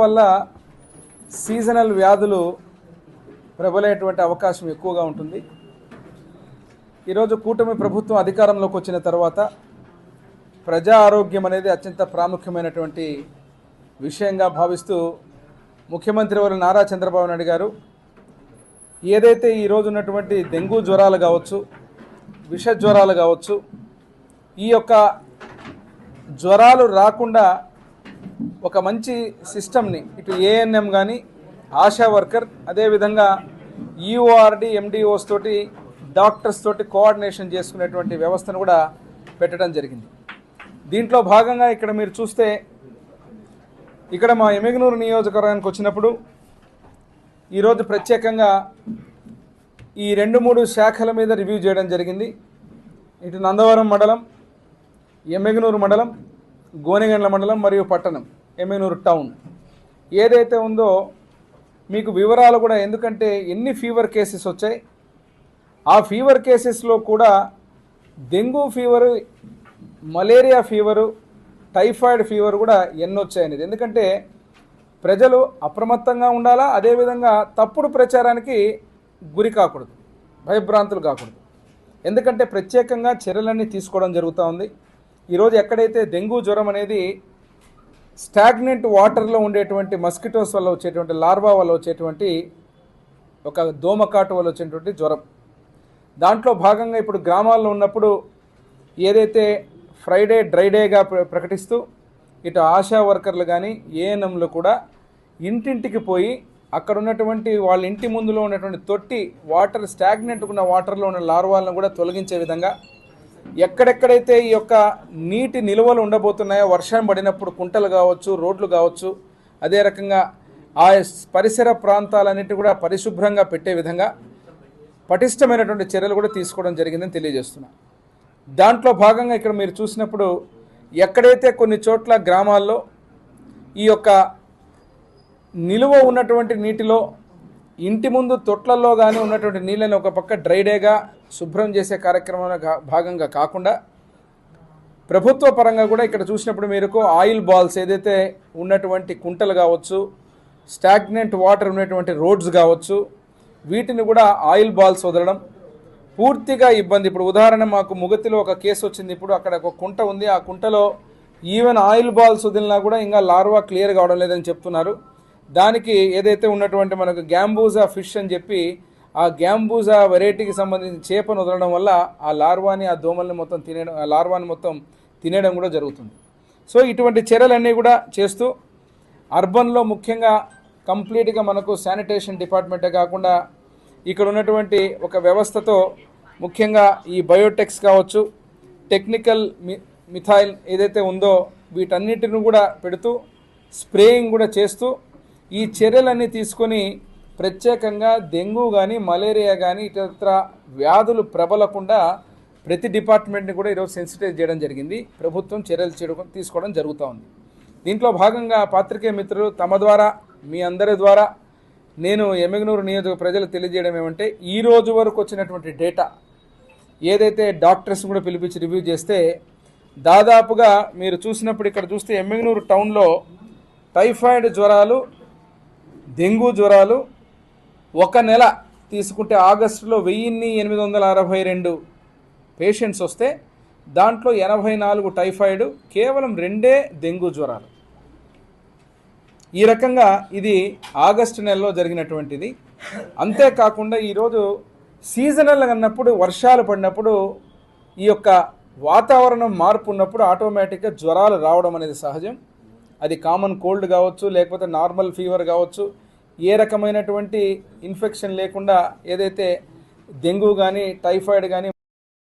వల్ల సీజనల్ వ్యాధులు ప్రబలేటువంటి అవకాశం ఎక్కువగా ఉంటుంది. ఈరోజు కూటమి ప్రభుత్వం అధికారంలోకి వచ్చిన తర్వాత ప్రజా ఆరోగ్యం అనేది అత్యంత ప్రాముఖ్యమైనటువంటి విషయంగా భావిస్తూ ముఖ్యమంత్రి వారు నారా చంద్రబాబు నాయుడు గారు ఏదైతే ఈరోజు ఉన్నటువంటి డెంగ్యూ జ్వరాలు కావచ్చు విష జ్వరాలు కావచ్చు ఈ యొక్క జ్వరాలు రాకుండా ఒక మంచి సిస్టమ్ని ఇటు ఏఎన్ఎం కానీ ఆశా వర్కర్ అదేవిధంగా ఈఓఆర్డి ఎండిఓస్ తోటి డాక్టర్స్ తోటి కోఆర్డినేషన్ చేసుకునేటువంటి వ్యవస్థను కూడా పెట్టడం జరిగింది. దీంట్లో భాగంగా ఇక్కడ మీరు చూస్తే ఇక్కడ మా ఎమిగనూరు నియోజకవర్గానికి వచ్చినప్పుడు ఈరోజు ప్రత్యేకంగా ఈ రెండు మూడు శాఖల మీద రివ్యూ చేయడం జరిగింది. ఇటు నందవరం మండలం ఎమ్మెగనూరు మండలం గోనెగండ్ల మండలం మరియు పట్టణం ఎమ్మెగనూరు టౌన్. ఏదైతే ఉందో మీకు వివరాలు కూడా ఎందుకంటే ఎన్ని ఫీవర్ కేసెస్ వచ్చాయి. ఆ ఫీవర్ కేసెస్లో కూడా dengue fever malaria fever typhoid fever కూడా ఎన్నొచ్చాయనేది. ఎందుకంటే ప్రజలు అప్రమత్తంగా ఉండాలా? అదేవిధంగా తప్పుడు ప్రచారానికి గురి కాకూడదు భయభ్రాంతులు కాకూడదు. ఎందుకంటే ప్రత్యేకంగా చర్యలన్నీ తీసుకోవడం జరుగుతూ ఉంది. ఈరోజు ఎక్కడైతే డెంగ్యూ జ్వరం అనేది స్టాగ్నెంట్ వాటర్లో ఉండేటువంటి మస్కిటోస్ వల్ల వచ్చేటువంటి లార్వా వల్ల వచ్చేటువంటి ఒక దోమకాటు వల్ల వచ్చేటువంటి జ్వరం. దాంట్లో భాగంగా ఇప్పుడు గ్రామాల్లో ఉన్నప్పుడు ఏదైతే ఫ్రైడే డ్రైడేగా ప్రకటిస్తూ ఇటు ఆశా వర్కర్లు కానీ ఏఎన్ఎంలు కూడా ఇంటింటికి పోయి అక్కడ ఉన్నటువంటి వాళ్ళ ఇంటి ముందులో ఉన్నటువంటి తొట్టి వాటర్ స్టాగ్నెంట్ ఉన్న వాటర్లో ఉన్న లార్వాలను కూడా తొలగించే విధంగా ఎక్కడెక్కడైతే ఈ యొక్క నీటి నిల్వలు ఉండబోతున్నాయో వర్షం పడినప్పుడు కుంటలు కావచ్చు రోడ్లు కావచ్చు అదే రకంగా ఆ పరిసర ప్రాంతాలన్నిటి కూడా పరిశుభ్రంగా పెట్టే విధంగా పటిష్టమైనటువంటి చర్యలు కూడా తీసుకోవడం జరిగిందని తెలియజేస్తున్నా. దాంట్లో భాగంగా ఇక్కడ మీరు చూసినప్పుడు ఎక్కడైతే కొన్ని చోట్ల గ్రామాల్లో ఈ యొక్క నిలువ ఉన్నటువంటి నీటిలో ఇంటి ముందు తొట్లలో కానీ ఉన్నటువంటి నీళ్ళని ఒక పక్క డ్రై డేగా శుభ్రం చేసే కార్యక్రమంలో భాగంగా కాకుండా ప్రభుత్వ పరంగా కూడా ఇక్కడ చూసినప్పుడు మీరుకు ఆయిల్ బాల్స్ ఏదైతే ఉన్నటువంటి కుంటలు కావచ్చు స్టాగ్నెంట్ వాటర్ ఉన్నటువంటి రోడ్స్ కావచ్చు వీటిని కూడా ఆయిల్ బాల్స్ వదలడం పూర్తిగా ఇబ్బంది. ఇప్పుడు ఉదాహరణ మాకు ముగతిలో ఒక కేసు వచ్చింది. ఇప్పుడు అక్కడ ఒక కుంట ఉంది. ఆ కుంటలో ఈవెన్ ఆయిల్ బాల్స్ వదిలినా కూడా ఇంకా లార్వా క్లియర్ కావడం లేదని చెప్తున్నారు. దానికి ఏదైతే ఉన్నటువంటి మనకు గ్యాంబూజా ఫిష్ అని చెప్పి ఆ గ్యాంబూజా వెరైటీకి సంబంధించిన చేపను వదలడం వల్ల ఆ లార్వాని ఆ దోమల్ని మొత్తం తినేయడం ఆ లార్వాని మొత్తం తినేయడం కూడా జరుగుతుంది. సో ఇటువంటి చర్యలన్నీ కూడా చేస్తూ అర్బన్లో ముఖ్యంగా కంప్లీట్గా మనకు శానిటేషన్ డిపార్ట్మెంటే కాకుండా ఇక్కడ ఉన్నటువంటి ఒక వ్యవస్థతో ముఖ్యంగా ఈ బయోటెక్స్ కావచ్చు టెక్నికల్ మి మిథైల్ ఏదైతే ఉందో వీటన్నిటిని కూడా పెడుతూ స్ప్రేయింగ్ కూడా చేస్తూ ఈ చర్యలన్నీ తీసుకొని ప్రత్యేకంగా డెంగ్యూ కానీ మలేరియా కానీ ఇతర వ్యాధులు ప్రబలకుండా ప్రతి డిపార్ట్మెంట్ని కూడా ఈరోజు సెన్సిటైజ్ చేయడం జరిగింది. ప్రభుత్వం చర్యలు చేయడం తీసుకోవడం జరుగుతూ ఉంది. దీంట్లో భాగంగా పాత్రికేయ మిత్రులు తమ ద్వారా మీ అందరి ద్వారా నేను ఎమ్మెగనూరు నియోజక ప్రజలు తెలియజేయడం ఏమంటే ఈ రోజు వరకు వచ్చినటువంటి డేటా ఏదైతే డాక్టర్స్ కూడా పిలిపించి రివ్యూ చేస్తే దాదాపుగా మీరు చూసినప్పుడు ఇక్కడ చూస్తే ఎమ్మెగనూరు టౌన్లో టైఫాయిడ్ జ్వరాలు డెంగ్యూ జ్వరాలు ఒక నెల తీసుకుంటే ఆగస్టులో వెయ్యిన్ని ఎనిమిది వందల అరవై రెండు పేషెంట్స్ వస్తే దాంట్లో ఎనభై నాలుగు టైఫాయిడ్ కేవలం రెండే డెంగ్యూ జ్వరాలు. ఈ రకంగా ఇది ఆగస్టు నెలలో జరిగినటువంటిది. అంతేకాకుండా ఈరోజు సీజనల్ అన్నప్పుడు వర్షాలు పడినప్పుడు ఈ యొక్క వాతావరణం మార్పు ఉన్నప్పుడు ఆటోమేటిక్గా జ్వరాలు రావడం అనేది సహజం. అది కామన్ కోల్డ్ కావచ్చు లేకపోతే నార్మల్ ఫీవర్ కావచ్చు ఏ రకమైనటువంటి ఇన్ఫెక్షన్ లేకుండా ఏదైతే డెంగ్యూ కానీ టైఫాయిడ్ కానీ